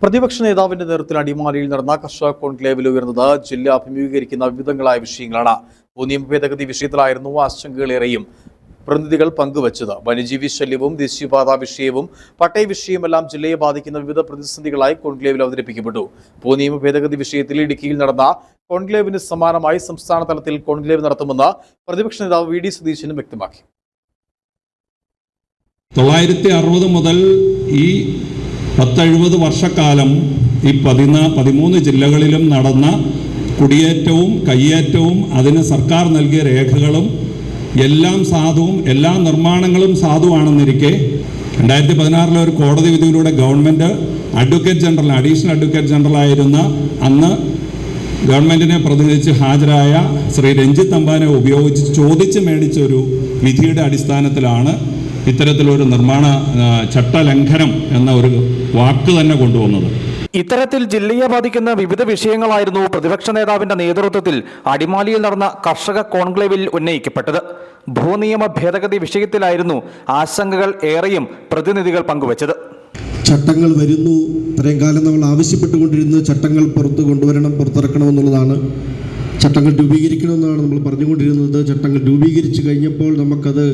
പ്രതിപക്ഷ നേതാവിന്റെ നേതൃത്വത്തിൽ അടിമാലിയിൽ നടന്ന കർഷക കോൺക്ലേവിൽ ഉയർന്നത് ജില്ല അഭിമുഖീകരിക്കുന്ന വിവിധങ്ങളായ വിഷയങ്ങളാണ്. ഭൂനിയമ ഭേദഗതി വിഷയത്തിലായിരുന്നു ആശങ്കകളേറെയും പ്രതിനിധികൾ പങ്കുവച്ചത്. വന്യജീവി ശല്യവും ദേശീയപാത വിഷയവും പട്ടയ വിഷയമെല്ലാം ജില്ലയെ ബാധിക്കുന്ന വിവിധ പ്രതിസന്ധികളായി കോൺക്ലേവിൽ അവതരിപ്പിക്കപ്പെട്ടു. ഭൂനിയമ ഭേദഗതി വിഷയത്തിൽ ഇടുക്കിയിൽ നടന്ന കോൺക്ലേവിന് സമാനമായി സംസ്ഥാന തലത്തിൽ കോൺക്ലേവ് നടത്തുമെന്ന് പ്രതിപക്ഷ നേതാവ് വി. ഡി. സതീശനും വ്യക്തമാക്കി. തൊള്ളായിരത്തി അറുപത് മുതൽ ഈ പത്തെഴുപത് വർഷക്കാലം ഈ പതിനാ പതിമൂന്ന് ജില്ലകളിലും നടന്ന കുടിയേറ്റവും കയ്യേറ്റവും അതിന് സർക്കാർ നൽകിയ രേഖകളും എല്ലാം സാധുവും എല്ലാ നിർമ്മാണങ്ങളും സാധുവാണെന്നിരിക്കെ രണ്ടായിരത്തി പതിനാറിലെ ഒരു കോടതി വിധിയിലൂടെ government advocate general additional advocate general ആയിരുന്ന അന്ന് ഗവൺമെന്റിനെ പ്രതിനിധിച്ച് ഹാജരായ ശ്രീ രഞ്ജിത്ത് അമ്പാനെ ഉപയോഗിച്ച് ചോദിച്ച് മേടിച്ച ഒരു വിധിയുടെ അടിസ്ഥാനത്തിലാണ് ഇത്തരത്തിലൊരു നിർമ്മാണ ചട്ടലംഘനം എന്ന ഒരു വാക്ക് തന്നെ കൊണ്ടുവന്നത്. ഇത്തരത്തിൽ ജില്ലയെ ബാധിക്കുന്ന വിവിധ വിഷയങ്ങളായിരുന്നു പ്രതിപക്ഷ നേതാവിന്റെ നേതൃത്വത്തിൽ അടിമാലിയിൽ നടന്ന കർഷക കോൺക്ലേവിൽ ഉന്നയിക്കപ്പെട്ടത്. ഭൂനിയമ ഭേദഗതി വിഷയത്തിലായിരുന്നു ആശങ്കകൾ ഏറെയും പ്രതിനിധികൾ പങ്കുവച്ചത്. ചട്ടങ്ങൾ വരുന്നു. ഇത്രയും കാലം നമ്മൾ ആവശ്യപ്പെട്ടുകൊണ്ടിരുന്ന ചട്ടങ്ങൾ പുറത്തു കൊണ്ടുവരണം പുറത്തിറക്കണമെന്നുള്ളതാണ് ചട്ടങ്ങൾ രൂപീകരിക്കണമെന്നാണ് നമ്മൾ പറഞ്ഞുകൊണ്ടിരുന്നത്. ചട്ടങ്ങൾ രൂപീകരിച്ചു കഴിഞ്ഞപ്പോൾ നമുക്കത്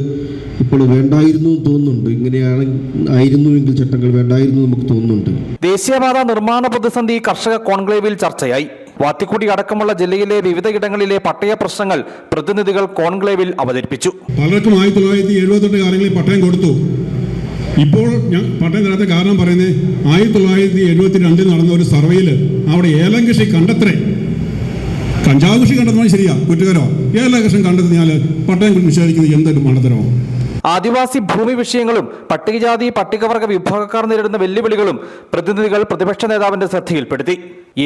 ഇപ്പോൾ വേണ്ടായിരുന്നു എന്ന് തോന്നുന്നുണ്ട്. ഇങ്ങനെയാണ് ആയിരുന്നുവെങ്കിൽ ചട്ടങ്ങൾ വേണ്ടായിരുന്നു നമുക്ക് തോന്നുന്നുണ്ട്. ദേശീയപാത നിർമ്മാണ പ്രതിസന്ധി കർഷക കോൺക്ലേവിൽ ചർച്ചയായി. വാത്തിക്കുടി അടക്കമുള്ള ജില്ലയിലെ വിവിധയിടങ്ങളിലെ പട്ടയ പ്രശ്നങ്ങൾ പ്രതിനിധികൾ കോൺക്ലേവിൽ അവതരിപ്പിച്ചു. പലർക്കും ആയിരത്തി തൊള്ളായിരത്തി എഴുപത്തെട്ട് കാലങ്ങളിൽ പട്ടയം കൊടുത്തു. ഇപ്പോൾ ഞാൻ പട്ടയം തരാത്ത കാരണം പറയുന്നത് ആയിരത്തി തൊള്ളായിരത്തി എഴുപത്തി രണ്ടിൽ നടന്ന ഒരു സർവേയിൽ അവിടെ ഏലം കൃഷി കണ്ടെത്രേ. കഞ്ചാവ് കൃഷി കണ്ടെത്തുന്നത് ശരിയാ. കുറ്റകരോ ഏലം കൃഷി കണ്ടെത്തിയാൽ പട്ടയം നിഷേധിക്കുന്നത് എന്തൊരു മണ്ടത്തരമോ? ആദിവാസി ഭൂമി വിഷയങ്ങളും പട്ടികജാതി പട്ടികവർഗ വിഭാഗക്കാർ നേരിടുന്ന വെല്ലുവിളികളും പ്രതിനിധികൾ പ്രതിപക്ഷ നേതാവിന്റെ ശ്രദ്ധയിൽപ്പെടുത്തി.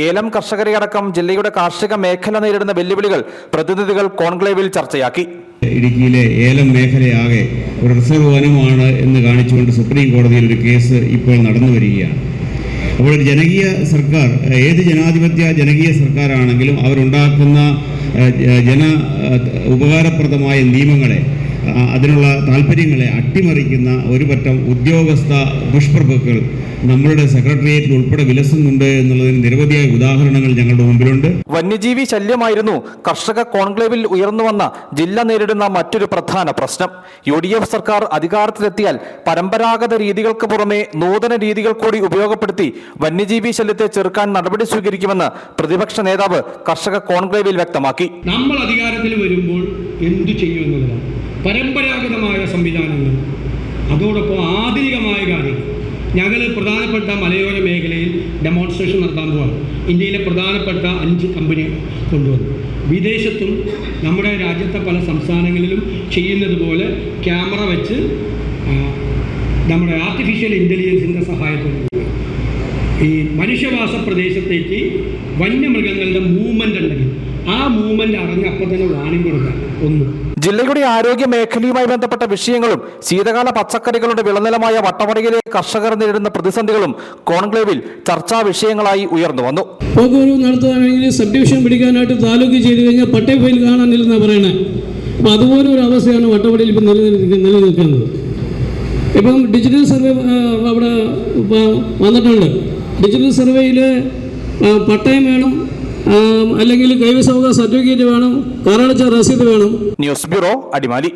ഏലം കർഷകരെ അടക്കം ജില്ലയുടെ കാർഷിക മേഖല നേരിടുന്ന വെല്ലുവിളികൾ പ്രതിനിധികൾ കോൺക്ലേവിൽ ചർച്ചയാക്കി. ഇടുക്കിയിലെ ഏലം മേഖലയാകെ ഒരു റിസർവ് വനമാണ് എന്ന് കാണിച്ചുകൊണ്ട് സുപ്രീം കോടതിയിൽ ഒരു കേസ് ഇപ്പോൾ നടന്നു വരികയാണ് അപ്പോൾ ഒരു ജനകീയ സർക്കാർ ഏത് ജനാധിപത്യ ജനകീയ സർക്കാരാണെങ്കിലും അവരുണ്ടാക്കുന്ന ജന ഉപകാരപ്രദമായ നിയമങ്ങളെ അതിനുള്ള താല്പര്യങ്ങളെ അട്ടിമറിക്കുന്ന ഒരു പറ്റം ഉദ്യോഗസ്ഥ ദുഷ്പ്രഭുക്കൾ നമ്മളുടെ സെക്രട്ടേറിയറ്റിൽ ഉൾപ്പെടെ വിലസുന്നുണ്ട് എന്നുള്ളതിന് നിരവധിയായ ഉദാഹരണങ്ങൾ ഞങ്ങളുടെ മുമ്പിലുണ്ട്. വന്യജീവി ശല്യമായിരുന്നു കർഷക കോൺക്ലേവിൽ ഉയർന്നു വന്ന ജില്ല നേരിടുന്ന മറ്റൊരു പ്രധാന പ്രശ്നം. യു ഡി എഫ് സർക്കാർ അധികാരത്തിലെത്തിയാൽ പരമ്പരാഗത രീതികൾക്ക് പുറമെ നൂതന രീതികൾ കൂടി ഉപയോഗപ്പെടുത്തി വന്യജീവി ശല്യത്തെ ചെറുക്കാൻ നടപടി സ്വീകരിക്കുമെന്ന് പ്രതിപക്ഷ നേതാവ് കർഷക കോൺക്ലേവിൽ വ്യക്തമാക്കി. നമ്മൾ അധികാരത്തിൽ വരുമ്പോൾ എന്തു ചെയ്യുമെന്നുള്ളതാണ് പരമ്പരാഗതമായ സംവിധാനങ്ങൾ. അതോടൊപ്പം ആധുനികമായ കാര്യങ്ങൾ. ഞങ്ങൾ പ്രധാനപ്പെട്ട മലയോര മേഖലയിൽ ഡെമോൺസ്ട്രേഷൻ നടത്താൻ പോവാണ്. ഇന്ത്യയിലെ പ്രധാനപ്പെട്ട അഞ്ച് കമ്പനികൾ കൊണ്ടുവന്നു. വിദേശത്തും നമ്മുടെ രാജ്യത്തെ പല സംസ്ഥാനങ്ങളിലും ചെയ്യുന്നത് പോലെ ക്യാമറ വെച്ച് നമ്മുടെ ആർട്ടിഫിഷ്യൽ ഇന്റലിജൻസിന്റെ സഹായത്തോടെ ഈ മനുഷ്യവാസ പ്രദേശത്തേക്ക് വന്യമൃഗങ്ങളുടെ മൂവ്മെന്റ് ഉണ്ടെങ്കിൽ ആ മൂവ്മെന്റ് അറിഞ്ഞ് അപ്പം തന്നെ വാണിംഗ് കൊടുക്കാൻ ഒന്ന്. ജില്ലയുടെ ആരോഗ്യ മേഖലയുമായി ബന്ധപ്പെട്ട വിഷയങ്ങളും ശീതകാല പച്ചക്കറികളുടെ വിളനിലമായ വട്ടവടയിലെ കർഷകർ നേരിടുന്ന പ്രതിസന്ധികളും കോൺക്ലേവിൽ ചർച്ചാ വിഷയങ്ങളായി ഉയർന്നു വന്നു. പോക്കുവരവ് നടത്തുകയാണെങ്കിൽ സബ് ഡിവിഷൻ പിടിക്കാനായിട്ട് താലൂക്ക് ചെയ്തു കഴിഞ്ഞാൽ പട്ടയ ഫയൽ കാണാനില്ലെന്നാണ് പറയണത് അപ്പോൾ അതുപോലെ ഒരു അവസ്ഥയാണ് വട്ടവടയിൽ ഇപ്പം നിലനിൽക്കുന്ന നിലനിൽക്കുന്നത്. ഇപ്പം ഡിജിറ്റൽ സർവേ അവിടെ വന്നിട്ടുണ്ട്. ഡിജിറ്റൽ സർവേയിൽ പട്ടയം വേണം അല്ലെങ്കിൽ കൈവശാവകാശ സർട്ടിഫിക്കറ്റ് വേണം കാറടച്ച രസീത് വേണം. News bureau Adimali.